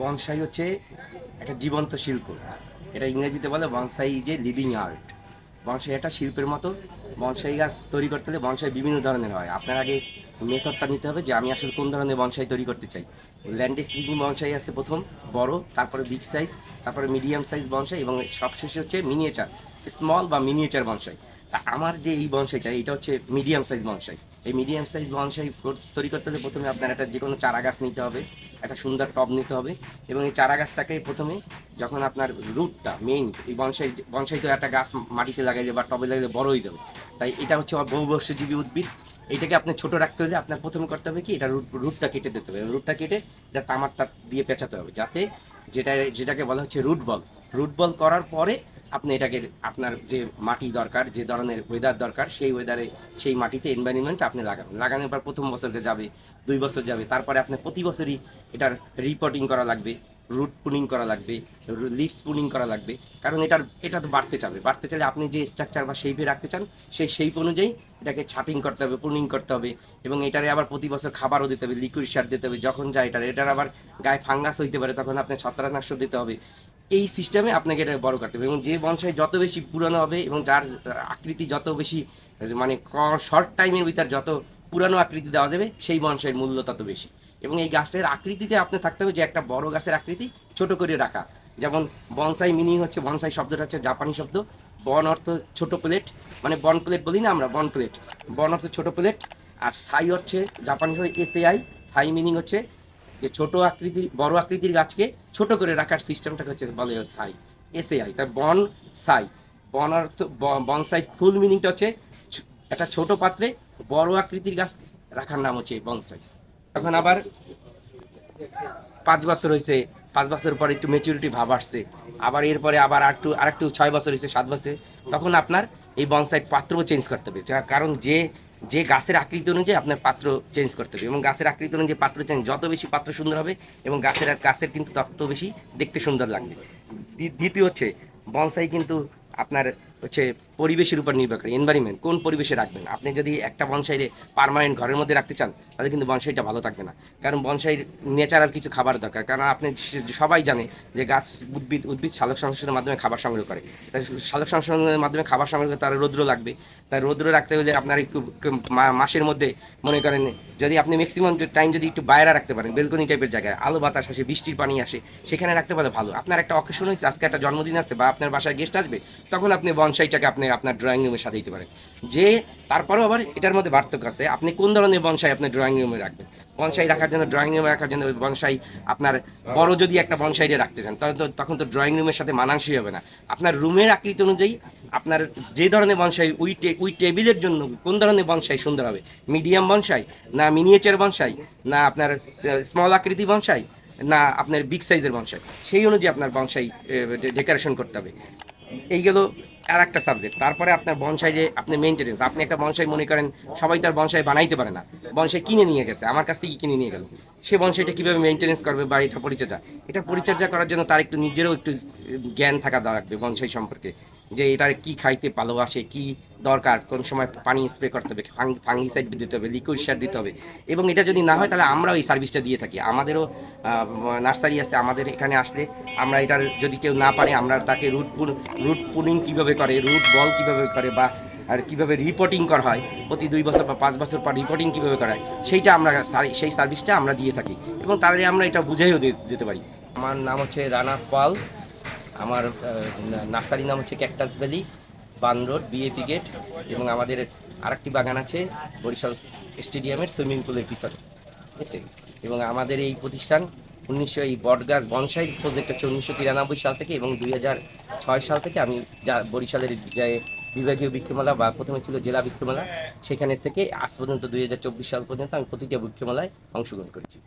Bonsai হচ্ছে একটা জীবন্ত শিল্প। এটা ইংরেজিতে বলে bonsai is a living art bonsai একটা শিল্পের মতো। বনসাই গাছ তৈরি করতে হলে বনসাই বিভিন্ন ধরনের হয়। আপনার আগে মেথডটা নিতে হবে যে আমি আসলে কোন ধরনের বনসাই তৈরি করতে চাই। ল্যান্ডস্কেপিং বনসাই আছে প্রথম, বড়, তারপরে বিগ সাইজ তারপরে মিডিয়াম সাইজ বনসাই এবং সবশেষে হচ্ছে মিনিয়েচার স্মল বা মিনিয়েচার বনসাই তা আমার যে এই বনসাইটা এটা হচ্ছে মিডিয়াম সাইজ বনসাই এই মিডিয়াম সাইজ বনসাই তৈরি করতে হলে প্রথমে আপনার একটা যে কোনো চারা গাছ নিতে হবে, একটা সুন্দর টব নিতে হবে এবং এই চারা গাছটাকে প্রথমে যখন আপনার রুটটা মেইন এই বনসাই বনসাই তো একটা গাছ মাটিতে লাগাইলে বা টবে লাগাইলে বড় হয়ে যাবে। তাই এটা হচ্ছে আমার বহুবর্ষজীবী উদ্ভিদ। এটাকে আপনি ছোট রাখতে হলে আপনার প্রথমে করতে হবে কি, এটা রুট রুটটা কেটে দিতে হবে। রুটটা কেটে এটা তামার তার দিয়ে পেঁচাতে হবে, যাতে যেটা যেটাকে বলা হচ্ছে রুট বল রুট বল করার পরে আপনি এটাকে, আপনার যে মাটি দরকার, যে ধরনের ওয়েদার দরকার, সেই ওয়েদারে সেই মাটিতে এনভায়রনমেন্ট আপনি লাগাবেন। লাগানোর পর প্রথম বছরটা যাবে, দুই বছর যাবে, তারপরে আপনি প্রতি বছরই এটার রিপোর্টিং করা লাগবে রুট পুনিং করা লাগবে লিভস পুনিং করা লাগবে, কারণ এটার, এটা তো বাড়তে চাবে। বাড়তে চাইলে আপনি যে স্ট্রাকচার বা শেপে রাখতে চান, সেই শেপ অনুযায়ী এটাকে ছাটিং করতে হবে পুনিং করতে হবে এবং এটারে আবার প্রতি বছর খাবারও দিতে হবে লিকুইড সার দিতে হবে, যখন যায় এটার এটার আবার গায়ে ফাঙ্গাস হইতে পারে, তখন আপনি ছত্রাকনাশক দিতে হবে। এই সিস্টেমে আপনাকে এটা বড় করতে হবে। এবং যে বনসাই যত বেশি পুরানো হবে এবং যার আকৃতি যত বেশি মানে শর্ট টাইমের ভিতর যত পুরানো আকৃতি দেওয়া যাবে, সেই বনসাইয়ের মূল্য তত বেশি। এবং এই গাছের আকৃতিতে আপনি থাকতে হবে যে একটা বড় গাছের আকৃতি ছোট করে রাখা। যেমন বনসাই মিনিং হচ্ছে, বনসাই শব্দটা হচ্ছে জাপানি শব্দ। বন অর্থ ছোট প্লেট মানে বন প্লেট বলি না আমরা, বন প্লেট বন অর্থ ছোট প্লেট আর সাই হচ্ছে জাপানি এস এআই সাই মিনিং হচ্ছে যে ছোট আকৃতির, বড় আকৃতির গাছকে ছোট করে রাখার সিস্টেমটাকে হচ্ছে বলে সাই এসএআই তার বন সাই। বন অর্থ বনসাই ফুল মিনিংটা হচ্ছে একটা ছোট পাত্রে বড় আকৃতির গাছ রাখার নাম হচ্ছে বনসাই। তখন আবার পাঁচ বছর হয়েছে পাঁচ বছর পরে একটু মেচুরিটি ভাব আসছে, আবার এরপরে আবার আর একটু আর একটু ছয় বছর হয়েছে সাত বছর, তখন আপনার এই বনসাই পাত্রও চেঞ্জ করতে হবে। কারণ যে যে গাছের আকৃতি অনুযায়ী আপনার পাত্র চেঞ্জ করতে হবে এবং গাছের আকৃতি অনুযায়ী পাত্র চেঞ্জ যত বেশি পাত্র সুন্দর হবে এবং গাছের গাছের কিন্তু তত বেশি দেখতে সুন্দর লাগবে। দ্বিতীয় হচ্ছে বনসাই কিন্তু আপনার হচ্ছে পরিবেশের উপর নির্ভর করে এনভায়রনমেন্ট কোন পরিবেশে রাখবেন? আপনি যদি একটা বনসাইরে পার্মানেন্ট ঘরের মধ্যে রাখতে চান, তাহলে কিন্তু বনসাইটা ভালো থাকবে না। কারণ বনসাইর ন্যাচারাল কিছু খাবার দরকার, কারণ আপনি সবাই জানে যে গাছ উদ্ভিদ উদ্ভিদ সালোক সংশ্লেষণের মাধ্যমে খাবার সংগ্রহ করে। তাই সালোক সংশ্লেষণের মাধ্যমে খাবার সংগ্রহ করে তার রৌদ্র লাগবে। তাই রৌদ্র রাখতে হলে আপনার একটু মাসের মধ্যে মনে করেন, যদি আপনি ম্যাক্সিমাম টাইম যদি একটু বাইরে রাখতে পারেন বেলকনি টাইপের জায়গায়, আলো বাতাস আসে, বৃষ্টির পানি আসে, সেখানে রাখতে পারলে ভালো। আপনার একটা অকেশন হয়েছে আজকে একটা জন্মদিন আসছে বা আপনার বাসায় গেস্ট আসবে, তখন আপনি বনসাইটাকে আপনি আপনার ড্রয়িং রুমে সাজাইতে পারেন। যে তারপরেও আবার এটার মধ্যে পার্থক্য আছে, আপনি কোন ধরনের বনসাই আপনার ড্রয়িং রুমে রাখবেন? বনসাই রাখার জন্য ড্রয়িং রুমে রাখার জন্য বনসাই আপনার বড় যদি একটা বনসাইডে রাখতে চান, তখন তো তখন তো ড্রয়িং রুমের সাথে মানানসই হবে না। আপনার রুমের আকৃতি অনুযায়ী আপনার যে ধরনের বনসাই ওই ওই টেবিলের জন্য কোন ধরনের বনসাই সুন্দর হবে? মিডিয়াম বনসাই না মিনিয়েচার বনসাই? না আপনার স্মল আকৃতি বনসাই? না আপনার বিগ সাইজের বনসাই? সেই অনুযায়ী আপনার বনসাই ডেকোরেশন করতে হবে। এই আর একটা সাবজেক্ট তারপরে আপনার বনসাই যে আপনি মেনটেনেন্স আপনি একটা বনসাই মনে করেন, সবাই তার বনসাই বানাইতে পারে না। বনসাই কিনে নিয়ে গেছে, আমার কাছ থেকে কিনে নিয়ে গেল। সে বনসাইটা কীভাবে মেনটেনেন্স করবে বা এটা পরিচর্যা? এটা পরিচর্যা করার জন্য তার একটু নিজেরও একটু জ্ঞান থাকা লাগবে বনসাই সম্পর্কে। যে এটার কি খাইতে ভালোবাসে, কি দরকার, কোন সময় পানি স্প্রে করতে হবে ফাঙ্গিসাইড দিতে হবে লিকুইড সার দিতে হবে। এবং এটা যদি না হয়, তাহলে আমরাও এই সার্ভিসটা দিয়ে থাকি। আমাদেরও নার্সারি আছে, আমাদের এখানে আসলে আমরা এটার যদি কেউ না পারে, আমরা তাকে রুট রুট পুলিং কীভাবে করে রুট বল কীভাবে করে, বা আর কীভাবে রিপোর্টিং করা হয়, প্রতি দুই বছর বা পাঁচ বছর পর রিপোর্টিং কীভাবে করা হয়, সেইটা আমরা সেই সার্ভিসটা আমরা দিয়ে থাকি। এবং তাদের আমরা এটা বুঝাইও দিতে পারি। আমার নাম হচ্ছে রানা পাল। আমার আহ, না- নার্সারি নাম হচ্ছে ক্যাকটাস ভ্যালি বান রোড বিএপি গেট এবং আমাদের আরেকটি বাগান আছে বরিশাল স্টেডিয়ামের সুইমিং পুলের পিছনে। ঠিক আছে? এবং আমাদের এই প্রতিষ্ঠান উনিশশো এই বটগাছ বনসাই প্রজেক্ট হচ্ছে উনিশশো তিরানব্বই সাল থেকে এবং দুই হাজার ছয় সাল থেকে আমি যা বরিশালের যে বিভাগীয় বৃক্ষমেলা বা প্রথমে ছিল জেলা বৃক্ষমেলা সেখানের থেকে আজ পর্যন্ত দুই হাজার চব্বিশ সাল পর্যন্ত আমি প্রতিটা বৃক্ষমেলায় অংশগ্রহণ করেছি।